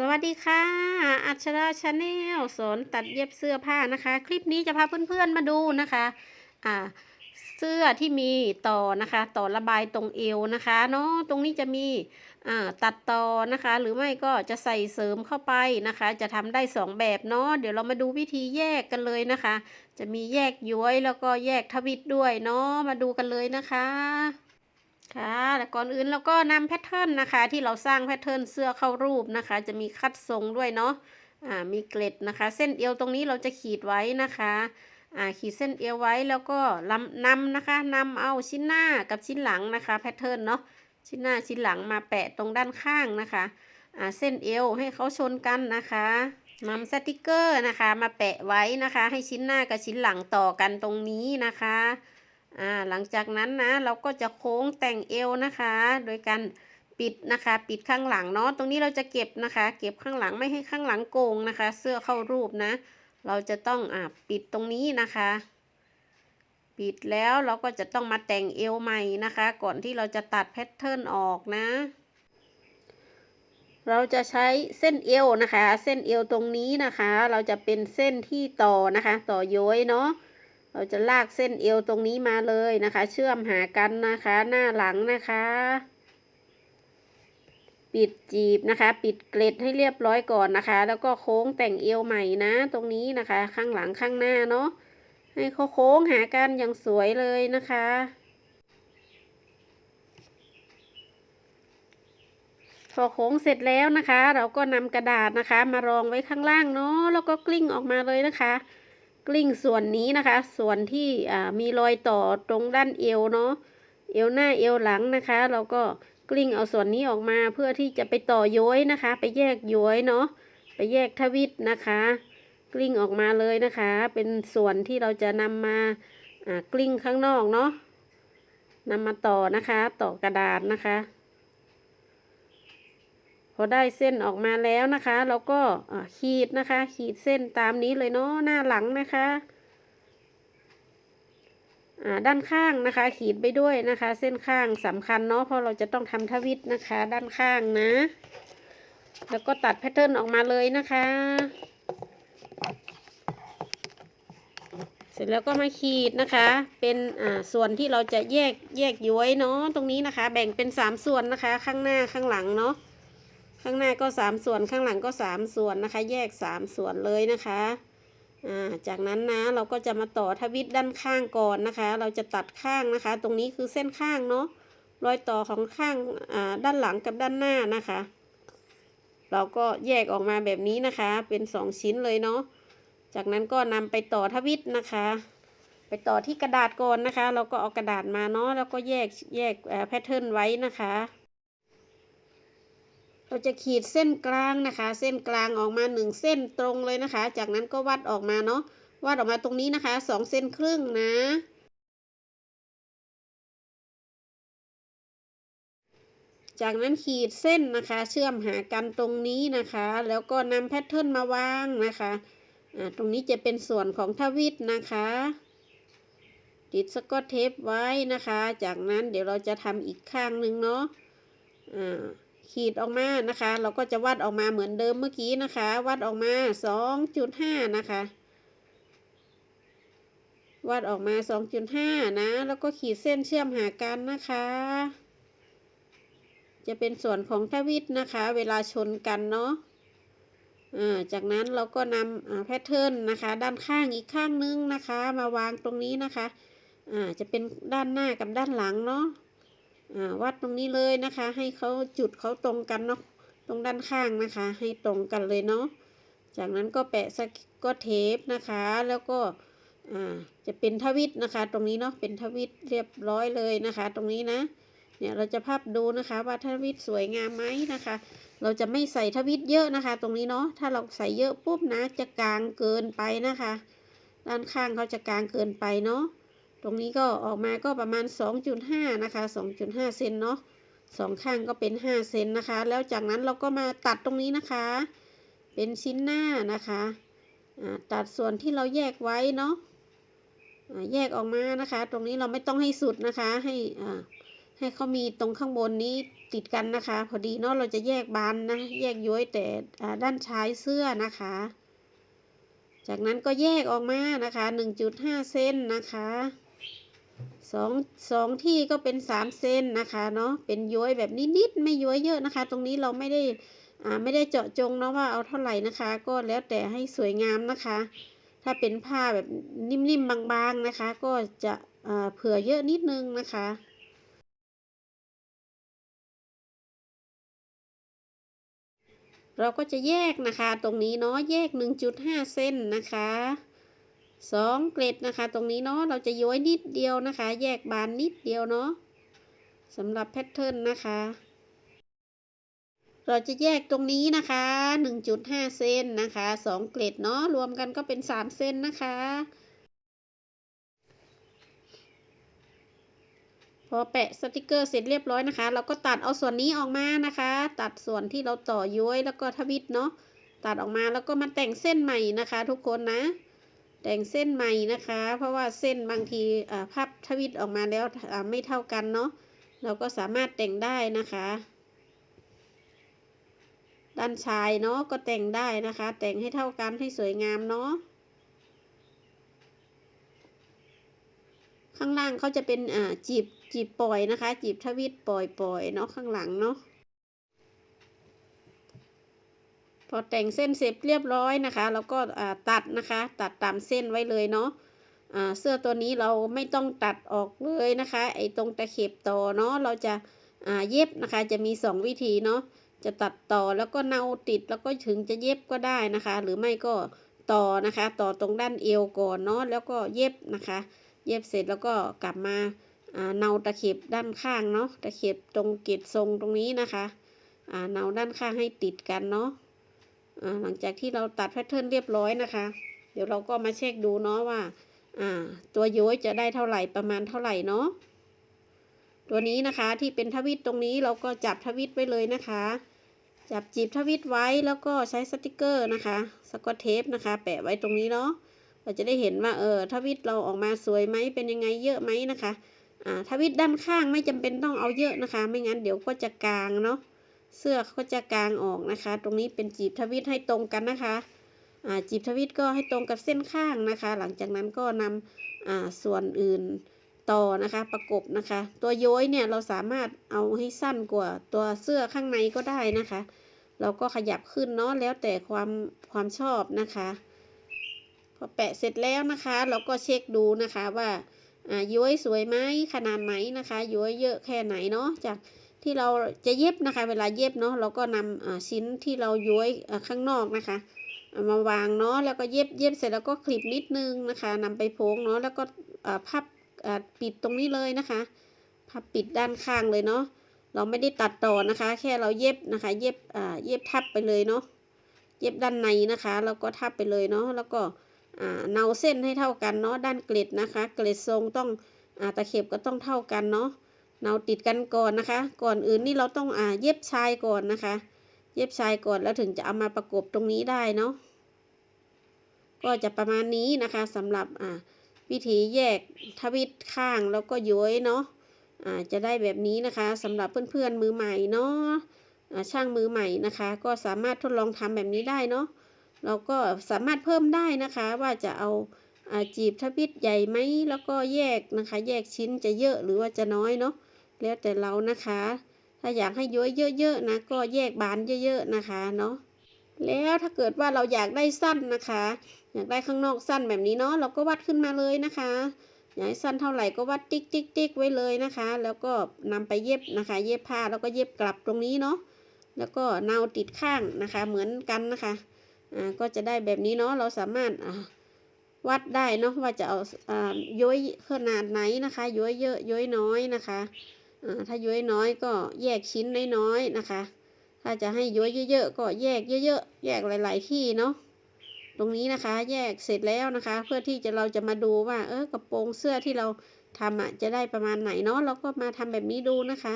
สวัสดีค่ะ อัชราชาแนลสอนตัดเย็บเสื้อผ้านะคะ คลิปนี้จะพาเพื่อนๆมาดูนะคะอ่าเสื้อที่มีต่อนะคะ ต่อระบายตรงเอวนะคะเนาะตรงนี้จะมีอ่าตัดต่อนะคะ หรือไม่ก็จะใส่เสริมเข้าไปนะคะ จะทำได้สองแบบเนาะเดี๋ยวเรามาดูวิธีแยกกันเลยนะคะ จะมีแยกย้วยแล้วก็แยกทวิตด้วยเนาะมาดูกันเลยนะคะ ค่ะแต่ก่อนอื่นเราก็นำแพทเทิร์นนะคะ ที่เราสร้างแพทเทิร์นเสื้อเข้ารูปนะคะ จะมีคัดทรงด้วยเนาะอ่ามีเกล็ดนะคะ เส้นเอวตรงนี้เราจะขีดไว้นะคะอ่าขีดเส้นเอวไว้แล้วก็ลำนำนะคะนำเอาชิ้นหน้ากับชิ้นหลังนะคะแพทเทิร์นเนาะชิ้นหน้าชิ้นหลังมาแปะตรงด้านข้างนะคะอ่าเส้นเอวให้เขาชนกันนะคะนำสติกเกอร์นะคะ มาแปะไว้นะคะ ให้ชิ้นหน้ากับชิ้นหลังต่อกันตรงนี้นะคะ อ่าหลังจากนั้นนะเราก็จะโค้งแต่งเอวนะคะ โดยการปิดนะคะ ปิดข้างหลังเนาะตรงนี้เราจะเก็บนะคะ เก็บข้างหลังไม่ให้ข้างหลังโกงนะคะ เสื้อเข้ารูปนะ เราจะต้องอ่าปิดตรงนี้นะคะ ปิดแล้วเราก็จะต้องมาแต่งเอวใหม่นะคะ ก่อนที่เราจะตัดแพทเทิร์นออกนะ เราจะใช้เส้นเอวนะคะ เส้นเอวตรงนี้นะคะ เราจะเป็นเส้นที่ต่อนะคะ ต่อย้อยเนาะ เราจะลากเส้นเอวตรงนี้มาเลยนะคะ เชื่อมหากันนะคะ หน้าหลังนะคะ ปิดจีบนะคะ ปิดเกล็ดให้เรียบร้อยก่อนนะคะ แล้วก็โค้งแต่งเอวใหม่นะ ตรงนี้นะคะ ข้างหลังข้างหน้าเนาะให้เขาโค้งหากันอย่างสวยเลยนะคะพอโค้งเสร็จแล้วนะคะ เราก็นำกระดาษนะคะ มารองไว้ข้างล่างเนาะแล้วก็กลิ้งออกมาเลยนะคะ กลิ้งส่วนนี้นะคะ ส่วนที่มีรอยต่อตรงด้านเอวเนาะเอวหน้าเอวหลังนะคะ เราก็กลิ้งเอาส่วนนี้ออกมาเพื่อที่จะไปต่อย้อยนะคะ ไปแยกย้อยเนาะไปแยกทวิตนะคะ กลิ้งออกมาเลยนะคะ เป็นส่วนที่เราจะนำมากลิ้งข้างนอกเนาะนำมาต่อนะคะ ต่อกระดาษนะคะ พอได้เส้นออกมาแล้วนะคะ เราก็ขีดนะคะ ขีดเส้นตามนี้เลยเนาะหน้าหลังนะคะด้านข้างนะคะ ขีดไปด้วยนะคะ เส้นข้างสำคัญเนาะเพราะเราจะต้องทำทวิตนะคะ ด้านข้างนะ แล้วก็ตัดแพทเทิร์นออกมาเลยนะคะ เสร็จแล้วก็มาขีดนะคะ เป็นอ่าส่วนที่เราจะแยกแยกย้วยเนาะตรงนี้นะคะ แบ่งเป็นสามส่วนนะคะ ข้างหน้าข้างหลังเนาะ ข้างหน้าก็สามส่วนข้างหลังก็สามส่วนนะคะ แยกสามส่วนเลยนะคะจากนั้นนะเราก็จะมาต่อทวิตด้านข้างก่อนนะคะ เราจะตัดข้างนะคะ ตรงนี้คือเส้นข้างเนาะรอยต่อของข้างด้านหลังกับด้านหน้านะคะ เราก็แยกออกมาแบบนี้นะคะ เป็นสองชิ้นเลยเนาะจากนั้นก็นำไปต่อทวิตนะคะ ไปต่อที่กระดาษก่อนนะคะ เราก็เอากระดาษมาเนาะแล้วก็แยกแยกแพทเทิร์นไว้นะคะ เราจะขีดเส้นกลางนะคะ เส้นกลางออกมาหนึ่งเส้นตรงเลยนะคะ จากนั้นก็วัดออกมาเนาะวัดออกมาตรงนี้นะคะสองเส้นครึ่งนะ จากนั้นขีดเส้นนะคะ เชื่อมหากันตรงนี้นะคะ แล้วก็นำแพทเทิร์นมาวางนะคะอ่าตรงนี้จะเป็นส่วนของทวิตนะคะติดสกอตเทปไว้นะคะ จากนั้นเดี๋ยวเราจะทำอีกข้างหนึ่งเนาะอ่า ขีดออกมานะคะ เราก็จะวัดออกมาเหมือนเดิมเมื่อกี้นะคะวัดออกมาสองจุดห้านะคะวัดออกมาสองจุดห้านะ แล้วก็ขีดเส้นเชื่อมหากันนะคะ จะเป็นส่วนของทวิตนะคะ เวลาชนกันเนาะจากนั้นเราก็นำแพทเทิร์นนะคะ ด้านข้างอีกข้างนึงนะคะ มาวางตรงนี้นะคะจะเป็นด้านหน้ากับด้านหลังเนาะ วัดตรงนี้เลยนะคะ ให้เขาจุดเขาตรงกันเนาะตรงด้านข้างนะคะ ให้ตรงกันเลยเนาะจากนั้นก็แปะสก็เทปนะคะ แล้วก็จะเป็นทวิตนะคะ ตรงนี้เนาะเป็นทวิตเรียบร้อยเลยนะคะ ตรงนี้นะเนี่ยเราจะภาพดูนะคะว่าทวิตสวยงามไหมนะคะ เราจะไม่ใส่ทวิตเยอะนะคะ ตรงนี้เนาะถ้าเราใส่เยอะปุ๊บนะจะกลางเกินไปนะคะ ด้านข้างเขาจะกลางเกินไปเนาะ ตรงนี้ก็ออกมาก็ประมาณ 2.5 นะคะ 2.5 เซนเนาะสองข้างก็เป็น 5 เซนนะคะ แล้วจากนั้นเราก็มาตัดตรงนี้นะคะ เป็นชิ้นหน้านะคะตัดส่วนที่เราแยกไว้เนาะแยกออกมานะคะ ตรงนี้เราไม่ต้องให้สุดนะคะ ให้ให้เขามีตรงข้างบนนี้ติดกันนะคะ พอดีเนาะเราจะแยกบานนะแยกย้อยแต่ด้านชายเสื้อนะคะ จากนั้นก็แยกออกมานะคะ 1.5 เซนนะคะ สองสองที่ก็เป็น3เซนนะคะเนาะเป็นย้อยแบบนิดๆไม่ย้อยเยอะนะคะ ตรงนี้เราไม่ได้อ่าไม่ได้เจาะจงเนาะว่าเอาเท่าไหร่นะคะ ก็แล้วแต่ให้สวยงามนะคะ ถ้าเป็นผ้าแบบนิ่มๆบางๆนะคะ ก็จะอ่าเผื่อเยอะนิดนึงนะคะเราก็จะแยกนะคะตรงนี้เนาะแยก 1.5เซนนะคะ สองเกล็ดนะคะ ตรงนี้เนาะเราจะย้อยนิดเดียวนะคะ แยกบานนิดเดียวเนาะสำหรับแพทเทิร์นนะคะ เราจะแยกตรงนี้นะคะ 1.5 เซนนะคะสองเกล็ดเนาะรวมกันก็เป็น 3 เซนนะคะ พอแปะสติกเกอร์เสร็จเรียบร้อยนะคะ เราก็ตัดเอาส่วนนี้ออกมานะคะ ตัดส่วนที่เราต่อย้อยแล้วก็ทวิตเนาะตัดออกมาแล้วก็มาแต่งเส้นใหม่นะคะ ทุกคนนะ แต่งเส้นใหม่นะคะ เพราะว่าเส้นบางทีพับทวิตออกมาแล้วไม่เท่ากันเนาะเราก็สามารถแต่งได้นะคะ ด้านชายเนาะก็แต่งได้นะคะ แต่งให้เท่ากันให้สวยงามเนาะข้างล่างเขาจะเป็นอ่าจีบจีบปล่อยนะคะ จีบทวิตปล่อยปล่อยเนาะข้างหลังเนาะ พอแต่งเส้นเสร็จเรียบร้อยนะคะ เราก็อ่าตัดนะคะ ตัดตามเส้นไว้เลยเนาะอ่าเสื้อตัวนี้เราไม่ต้องตัดออกเลยนะคะ ไอ้ตรงตะเข็บต่อเนาะเราจะอ่าเย็บนะคะ จะมีสองวิธีเนาะจะตัดต่อแล้วก็เนาติดแล้วก็ถึงจะเย็บก็ได้นะคะ หรือไม่ก็ต่อนะคะ ต่อตรงด้านเอวก่อนเนาะแล้วก็เย็บนะคะ เย็บเสร็จแล้วก็กลับมาอ่าเนาตะเข็บด้านข้างเนาะตะเข็บตรงเกล็ดทรงตรงนี้นะคะอ่าเนาด้านข้างให้ติดกันเนาะ หลังจากที่เราตัดแพทเทิร์นเรียบร้อยนะคะ เดี๋ยวเราก็มาเช็คดูเนาะว่าอ่าตัวโย้ยจะได้เท่าไหร่ประมาณเท่าไหร่เนาะตัวนี้นะคะที่เป็นทวิตตรงนี้เราก็จับทวิตไว้เลยนะคะ จับจีบทวิตไว้แล้วก็ใช้สติกเกอร์นะคะสกอตเทปนะคะ แปะไว้ตรงนี้เนาะเราจะได้เห็นว่าเออทวิตเราออกมาสวยไหมเป็นยังไงเยอะไหมนะคะอ่าทวิตด้านข้างไม่จำเป็นต้องเอาเยอะนะคะ ไม่งั้นเดี๋ยวก็จะกลางเนาะ เสื้อก็จะกางออกนะคะ ตรงนี้เป็นจีบทวิตให้ตรงกันนะคะอ่าจีบทวิตก็ให้ตรงกับเส้นข้างนะคะ หลังจากนั้นก็นำอ่าส่วนอื่นต่อนะคะประกบนะคะ ตัวย้อยเนี่ยเราสามารถเอาให้สั้นกว่าตัวเสื้อข้างในก็ได้นะคะ เราก็ขยับขึ้นเนาะแล้วแต่ความความชอบนะคะพอแปะเสร็จแล้วนะคะ เราก็เช็คดูนะคะว่าอ่าย้อยสวยไหมขนาดไหนนะคะย้อยเยอะแค่ไหนเนาะจาก ที่เราจะเย็บนะคะ เวลาเย็บเนาะเราก็นำอ่าชิ้นที่เราย้อยข้างนอกนะคะมาวางเนาะแล้วก็เย็บเย็บเสร็จแล้วก็คลิปนิดนึงนะคะนำไปโพงเนาะแล้วก็อ่าพับปิดตรงนี้เลยนะคะพับปิดด้านข้างเลยเนาะเราไม่ได้ตัดต่อนะคะ แค่เราเย็บนะคะ เย็บอ่าเย็บทับไปเลยเนาะเย็บด้านในนะคะแล้วก็ทับไปเลยเนาะแล้วก็อ่าเนาเส้นให้เท่ากันเนาะด้านเกล็ดนะคะ เกล็ดทรงต้องอาตะเข็บก็ต้องเท่ากันเนาะ เนาติดกันก่อนนะคะ ก่อนอื่นนี่เราต้องอ่าเย็บชายก่อนนะคะ เย็บชายก่อนแล้วถึงจะเอามาประกบตรงนี้ได้เนาะก็จะประมาณนี้นะคะสำหรับอ่าวิธีแยกทวิตข้างแล้วก็ย้อยเนาะอ่าจะได้แบบนี้นะคะสำหรับเพื่อนๆมือใหม่เนาะอ่าช่างมือใหม่นะคะ ก็สามารถทดลองทำแบบนี้ได้เนาะเราก็สามารถเพิ่มได้นะคะ ว่าจะเอาอาจีบทวิตใหญ่ไหมแล้วก็แยกนะคะ แยกชิ้นจะเยอะหรือว่าจะน้อยเนาะ แล้วแต่เรานะคะ ถ้าอยากให้ย้อยเยอะๆนะ ก็แยกบานเยอะๆนะคะเนาะแล้วถ้าเกิดว่าเราอยากได้สั้นนะคะ อยากได้ข้างนอกสั้นแบบนี้เนาะเราก็วัดขึ้นมาเลยนะคะอยากให้สั้นเท่าไหร่ก็วัดติ๊กติ๊กติ๊กไว้เลยนะคะ แล้วก็นำไปเย็บนะคะ เย็บผ้าแล้วก็เย็บกลับตรงนี้เนาะแล้วก็เนาติดข้างนะคะเหมือนกันนะคะอ่าก็จะได้แบบนี้เนาะเราสามารถอ่าวัดได้เนาะว่าจะเอาอ่าย้อยขนาดไหนนะคะย้อยเยอะย้อยน้อยนะคะ ถ้าย้อยน้อยก็แยกชิ้นน้อยๆนะคะ ถ้าจะให้ย้อยเยอะๆก็แยกเยอะๆ แยกหลาย ๆ ที่เนาะ ตรงนี้นะคะแยกเสร็จแล้วนะคะ เพื่อที่จะเราจะมาดูว่า เออกระโปรงเสื้อที่เราทำอะจะได้ประมาณไหนเนาะ เราก็มาทำแบบนี้ดูนะคะ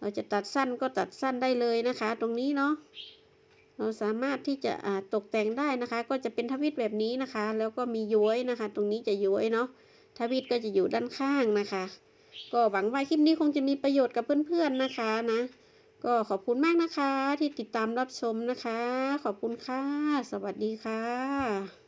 เราจะตัดสั้นก็ตัดสั้นได้เลยนะคะ ตรงนี้เนาะ เราสามารถที่จะตกแต่งได้นะคะ ก็จะเป็นทวิตแบบนี้นะคะ แล้วก็มีย้วยนะคะ ตรงนี้จะย้วยเนาะ ทวิตก็จะอยู่ด้านข้างนะคะ ก็หวังว่าคลิปนี้คงจะมีประโยชน์กับเพื่อนๆนะคะนะ ก็ขอบคุณมากนะคะที่ติดตามรับชมนะคะ ขอบคุณค่ะ สวัสดีค่ะ